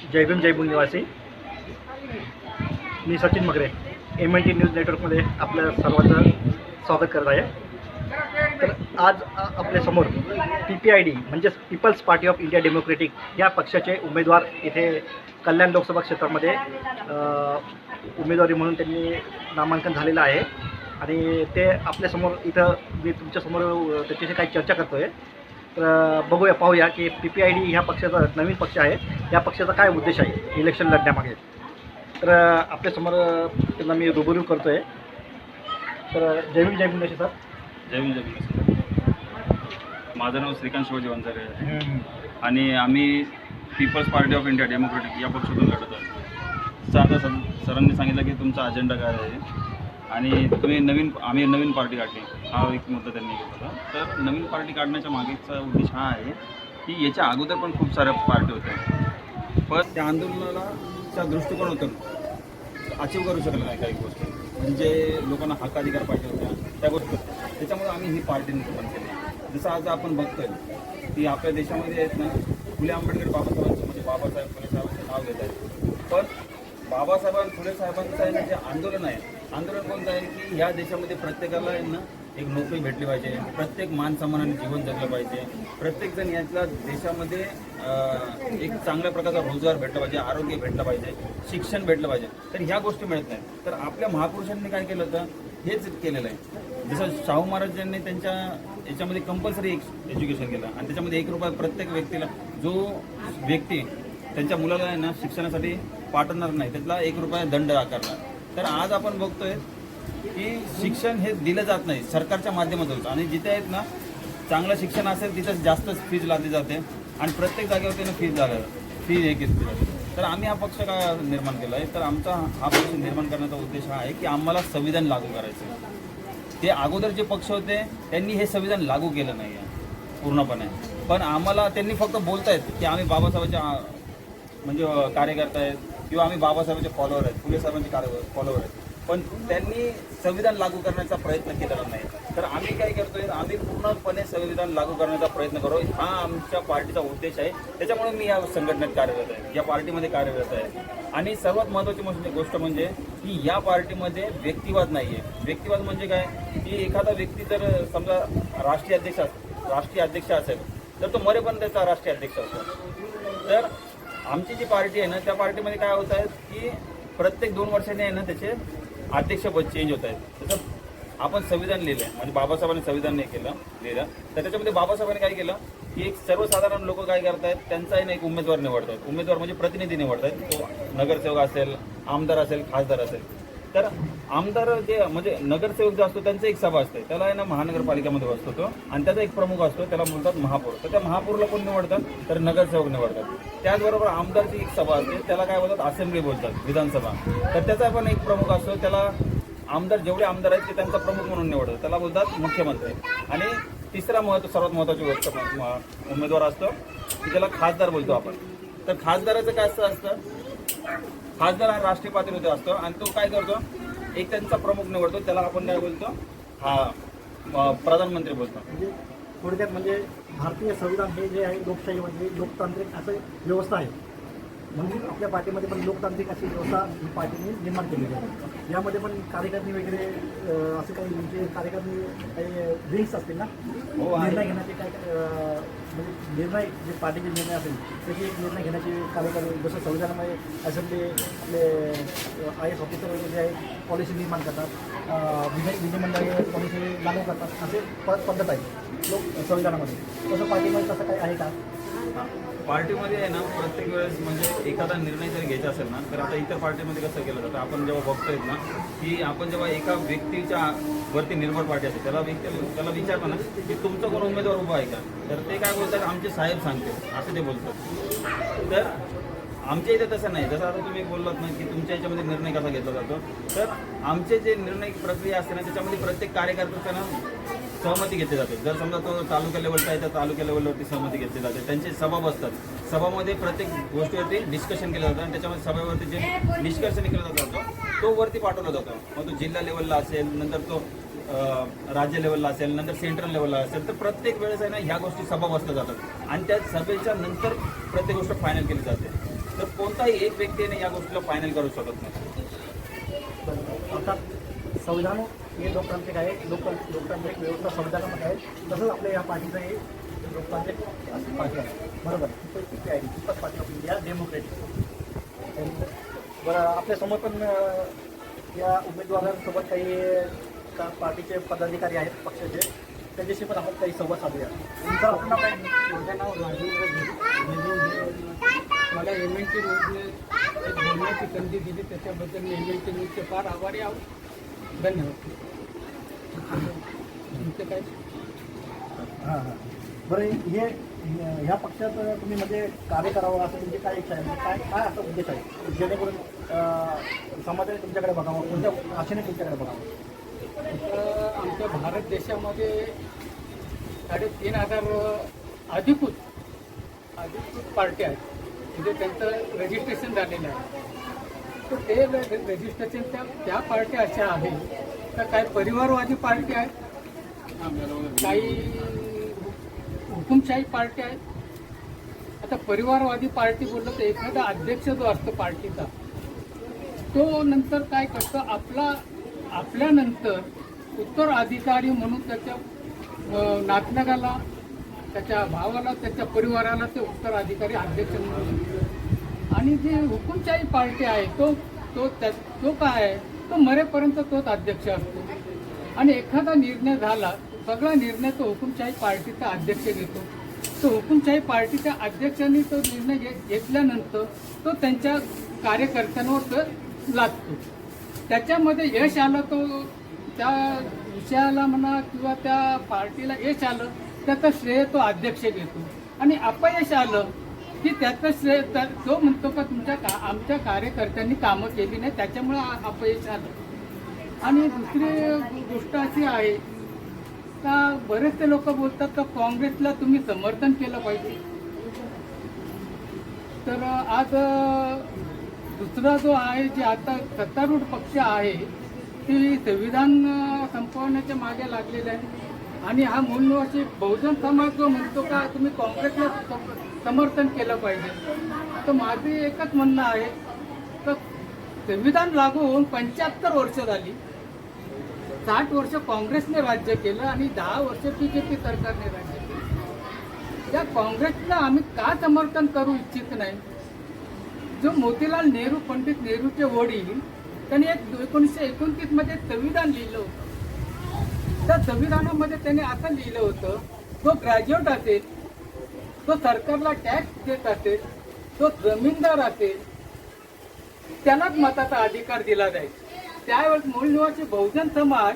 जय भीम जय भीम निवासी मी Sachin Magare M N T news नेटवर्कमध्ये आपल्या सर्वांचं स्वागत करत आहे. तर आज आपल्यासमोर पी पी आय डी म्हणजेच people's party of India democratic या पक्षाचे उमेदवार इथे कल्याण लोकसभा क्षेत्रामध्ये उमेदवारी म्हणून त्यांनी नामांकन झालेलं आहे. आणि ते आपल्यासमोर इथं मी तुमच्यासमोर त्याच्याशी काही चर्चा करतो आहे तर बघूया पाहूया की पी पी आय डी ह्या पक्षाचा नवीन पक्ष आहे. या पक्षाचा काय उद्देश आहे? इलेक्शन लढण्यामागे. तर आपल्यासमोर त्यांना मी रुबरू करतो आहे तर अ, जय भीम जय भीम सर. जय भीम जय भीम माझं नाव श्रीकांत शिवाजी वंजारे आहे. आणि आम्ही people's party of India democratic या पक्षातून लढत आहोत जसं आता सर सरांनी सांगितलं की तुमचा अजेंडा काय आहे? आणि तुम्ही नवीन आम्ही नवीन पार्टी काढली. हा एक मुद्दा त्यांनी घेतला तर नवीन पार्टी काढण्याच्या मागेचा उद्देश हा आहे की याच्या अगोदर पण खूप साऱ्या पार्टी होत्या. पण त्या आंदोलनाला होतं. अचीव करू शकलं नाही काही गोष्टी. म्हणजे लोकांना हक्क अधिकार पाहिजे होत्या त्या गोष्टी. त्याच्यामुळे आम्ही ही पार्टी निर्माण केली. जसं आज आपण बघतोय की आपल्या देशामध्ये आहेत ना फुले आंबेडकर बाबासाहेबांचं म्हणजे बाबासाहेब फुले साहेबांचं नाव घेत आहेत पण बाबासाहेब फुले साहेबांचं आहे ना जे आंदोलन आहे आंदोलन कोणतं आहे की ह्या देशामध्ये प्रत्येकाला यांना ना एक नोकरी भेटली पाहिजे. प्रत्येक मान सन्मानाने जीवन जगलं पाहिजे. प्रत्येकजण यातला देशामध्ये एक चांगल्या प्रकारचा रोजगार भेटला पाहिजे आरोग्य भेटलं पाहिजे शिक्षण भेटलं पाहिजे. तर ह्या गोष्टी मिळत नाहीत. तर आपल्या महापुरुषांनी काय केलं होतं? हेच केलेलं आहे. जसं शाहू महाराजांनी त्यांच्या याच्यामध्ये कंपल्सरी एज्युकेशन केलं. आणि त्याच्यामध्ये एक रुपया प्रत्येक व्यक्तीला जो व्यक्ती त्यांच्या मुलाला आहे ना शिक्षणासाठी पाठवणार नाही त्यातला एक रुपया दंड आकारला. तर आज आपण बघतोय की शिक्षण हे दिलं जात नाही सरकारच्या माध्यमातून आणि जिथे आहेत ना चांगलं शिक्षण असेल तिथं जास्त फीज लादली जाते. आणि प्रत्येक जागेवरती ना फीज लागेल फीज हे घेतली जाते. तर आम्ही हा पक्ष का निर्माण केला आहे? तर आमचा हा पक्ष निर्माण करण्याचा उद्देश हा आहे की आम्हाला संविधान लागू करायचं ते अगोदर जे पक्ष होते त्यांनी हे संविधान लागू केलं नाही आहे पूर्णपणे. पण आम्हाला त्यांनी फक्त बोलतायत की आम्ही बाबासाहेबांच्या म्हणजे कार्यकर्ता आहेत किंवा आम्ही बाबासाहेबांचे फॉलोअर आहेत फुले साहेबांचे कार्य फॉलोअर आहेत. पण त्यांनी संविधान लागू करण्याचा प्रयत्न केलेला नाही. तर आम्ही काय करतोय आम्ही पूर्णपणे संविधान लागू करण्याचा प्रयत्न करू. हा आमच्या पार्टीचा उद्देश आहे. त्याच्यामुळे मी या संघटनेत कार्यरत आहे. या पार्टीमध्ये कार्यरत आहे. आणि सर्वात महत्त्वाची म्हणजे- गोष्ट म्हणजे की या पार्टीमध्ये व्यक्तिवाद नाही आहे व्यक्तिवाद म्हणजे काय? की एखादा व्यक्ती जर समजा राष्ट्रीय अध्यक्ष अस- राष्ट्रीय अध्यक्ष असेल तर तो मरेपर्यंत त्याचा राष्ट्रीय अध्यक्ष असतो. तर आमची जी पार्टी आहे ना त्या पार्टीमध्ये काय होत आहे की प्रत्येक दोन वर्षांनी आहे ना त्याचे अध्यक्षपद चेंज होत आहेत. तसं आपण संविधान लिहिलं आहे म्हणजे बाबासाहेबांनी संविधान नाही केलं लिहिलं तर त्याच्यामध्ये बाबासाहेबांनी काय केलं की एक सर्वसाधारण लोक काय करतायत त्यांचा त्यांचाही ना एक उमेदवार निवडतायत. उमेदवार म्हणजे प्रतिनिधी निवडतायत. तो नगरसेवक असेल आमदार असेल खासदार असेल. तर आमदार जे म्हणजे नगरसेवक जो असतो त्यांचं एक सभा असते. त्याला आहे ना महानगरपालिकेमध्ये बसतो तो. आणि त्याचा एक प्रमुख असतो त्याला म्हणतात महापौर. तर त्या महापौरला कोण निवडतात? तर नगरसेवक निवडतात. त्याचबरोबर आमदारची एक सभा असते. त्याला काय बोलतात? असेंब्ली बोलतात विधानसभा. तर त्याचा पण एक प्रमुख असतो. त्याला आमदार जेवढे आमदार आहेत ते त्यांचा प्रमुख म्हणून निवडतात. त्याला बोलतात मुख्यमंत्री. आणि तिसरा महत्त्व सर्वात महत्वाची गोष्ट उमेदवार असतो की त्याला खासदार बोलतो आपण. तर खासदाराचं काय असं असतं? खासदार हा राष्ट्रीय पातळीवर असतो आणि तो काय करतो? एक त्यांचा प्रमुख निवडतो त्याला आपण काय बोलतो? हा प्रधानमंत्री बोलतो. म्हणजे थोडक्यात म्हणजे भारतीय संविधान हे जे आहे लोकशाही म्हणजे लोकतांत्रिक असं व्यवस्था आहे. म्हणून आपल्या पार्टीमध्ये पण लोकतांत्रिक अशी व्यवस्था ही पार्टीने निर्माण केलेली आहे. यामध्ये पण कार्यकर्ते वगैरे असं काही म्हणजे कार्यकर्ते काही विंग्स असतील ना? हो. निर्णय घेण्याचे काय म्हणजे निर्णय जे पार्टीचे निर्णय असेल त्याची एक निर्णय घेण्याचे कार्यकारी जसं संविधानामध्ये असेंब्ली आपले आय एस ऑफिसर वगैरे जे आहे पॉलिसी निर्माण करतात विधे विधी पॉलिसी लागू करतात असे परत पद्धत आहे लोक संविधानामध्ये. तसं पार्टीमध्ये तसं काही आहे का? पार्टीमध्ये आहे ना प्रत्येक वेळेस म्हणजे एखादा निर्णय जरी घ्यायचा असेल ना तर आता इतर पार्टीमध्ये कसं केलं जातं आपण जेव्हा बघतोय ना की आपण जेव्हा एका व्यक्तीच्या वरती निर्भर पार्टी असते त्याला व्यक्ती त्याला विचारलं ना की तुमचा कोण उमेदवार उभा आहे का? तर ते काय बोलतात आमचे साहेब सांगते असं ते बोलतात. तर आमच्या इथे तसं नाही. जसं आता तुम्ही बोललात ना की तुमच्या याच्यामध्ये निर्णय कसा घेतला जातो तर आमचे जे निर्णय प्रक्रिया असते ना त्याच्यामध्ये प्रत्येक कार्यकर्त्यांना सहमती घेतली जाते. जर समजा तो तालुका लेवलचा आहे तर तालुका लेवलवरती सहमती घेतली जाते. त्यांचे सभा बसतात. सभामध्ये प्रत्येक गोष्टीवरती डिस्कशन केलं जातं आणि त्याच्यामध्ये सभेवरती जे निष्कर्ष निघाला जातो तो वरती पाठवला जातो. मग तो जिल्हा लेवलला असेल नंतर तो राज्य लेवलला असेल नंतर सेंट्रल लेवलला असेल तर प्रत्येक वेळेस आहे ना ह्या गोष्टी सभा बसल्या जातात. आणि त्या सभेच्या नंतर प्रत्येक गोष्ट फायनल केली जाते. तर कोणताही एक व्यक्तीने या गोष्टीला फायनल करू शकत नाही. अर्थात संविधान हे लोकतांत्रिक आहे. लोक लोकतांत्रिक व्यवस्था संविधानामध्ये आहे. तसंच आपल्या या पार्टीचं हे लोकतांत्रिक पार्टी आहे. बरोबर? P I people's party of India democratic बरं आपल्यासमोर पण या उमेदवारांसोबत काही का पार्टीचे पदाधिकारी आहेत पक्षाचे त्यांच्याशी पण आपण काही संवाद साधूया. तुमचं आपलं नाव काय माझं नाव राजेंद्र मला एम एन टी रोडने एक बोलण्याची संधी दिली त्याच्याबद्दल मी एम एन टी रोडचे फार आभारी आहोत. धन्यवाद. तुमचं काय? हां हां. बरं हे ह्या पक्षात तुम्ही म्हणजे कार्य करावं असं तुमची काय इच्छा आहे? म्हणजे काय काय असं उद्देश आहे? जेणेकरून समाजाने तुमच्याकडे बघावं कोणत्या आशेने तुमच्याकडे बघावं? आमच्या भारत देशामध्ये साडेतीन हजार अधिकृत अधिकृत पार्टी आहेत. म्हणजे त्यांचं रजिस्ट्रेशन झालेलं आहे. तर ते रजिस्ट्रेशन त्या त्या पार्ट्या अशा आहेत. तर काही परिवारवादी पार्टी आहेत? काही हुकुमशाही पार्टी आहेत? आता परिवारवादी पार्टी बोललं तर एखादा अध्यक्ष जो असतो पार्टीचा तो नंतर काय करतो? आपला आपल्यानंतर उत्तर अधिकारी म्हणून त्याच्या नातनगाला त्याच्या भावाला त्याच्या परिवाराला ते उत्तराधिकारी अध्यक्ष म्हणून आणि जे हुकुमशाही पार्टी आहे तो तो त्या तो काय आहे? तो मरेपर्यंत तोच अध्यक्ष असतो. आणि एखादा निर्णय झाला सगळा निर्णय तो हुकुमशाही पार्टीचा अध्यक्ष घेतो. तो हुकुमशाही पार्टीच्या अध्यक्षांनी तो निर्णय घे- घेतल्यानंतर तो त्यांच्या कार्यकर्त्यांवर तर लादतो. त्याच्यामध्ये यश आलं तो त्या विषयाला म्हणा किंवा त्या पार्टीला यश आलं त्याचं श्रेय तो अध्यक्ष घेतो. आणि अपयश आलं की त्याचं श्रेय त्या- तो म्हणतो का तुमच्या का आमच्या कार्यकर्त्यांनी कामं केली नाही त्याच्यामुळे अपयश आलं. आणि दुसरी गोष्ट अशी आहे का बरेचसे लोक बोलतात का काँग्रेसला तुम्ही समर्थन केलं पाहिजे. तर आज दुसरा जो आहे जे आता सत्तारूढ पक्ष आहे ती संविधान संपवण्याच्या मागे लागलेला आहे आणि हा मूलनिवासी बहुजन समाज जो म्हणतो का तुम्ही काँग्रेसला सम- समर्थन केलं पाहिजे. तर माझे एकच म्हणणं आहे तर संविधान लागू होऊन पंच्याहत्तर वर्ष झाली. साठ वर्ष काँग्रेसने राज्य केलं आणि दहा वर्ष बी जे पी सरकारने राज्य केलं. त्या काँग्रेसला आम्ही का समर्थन करू इच्छित नाही? जो मोतीलाल नेहरू पंडित नेहरूचे वडील त्यांनी एक एकोणीसशे एकोणतीसमध्ये संविधान लिहिलं होतं. त्या संविधानामध्ये त्याने असं लिहिलं होतं जो ग्रॅज्युएट असेल तो सरकारला टॅक्स देत असेल तो जमीनदार असेल त्यालाच मताचा अधिकार दिला जाईल. त्यावेळेस मूळ निवासी बहुजन समाज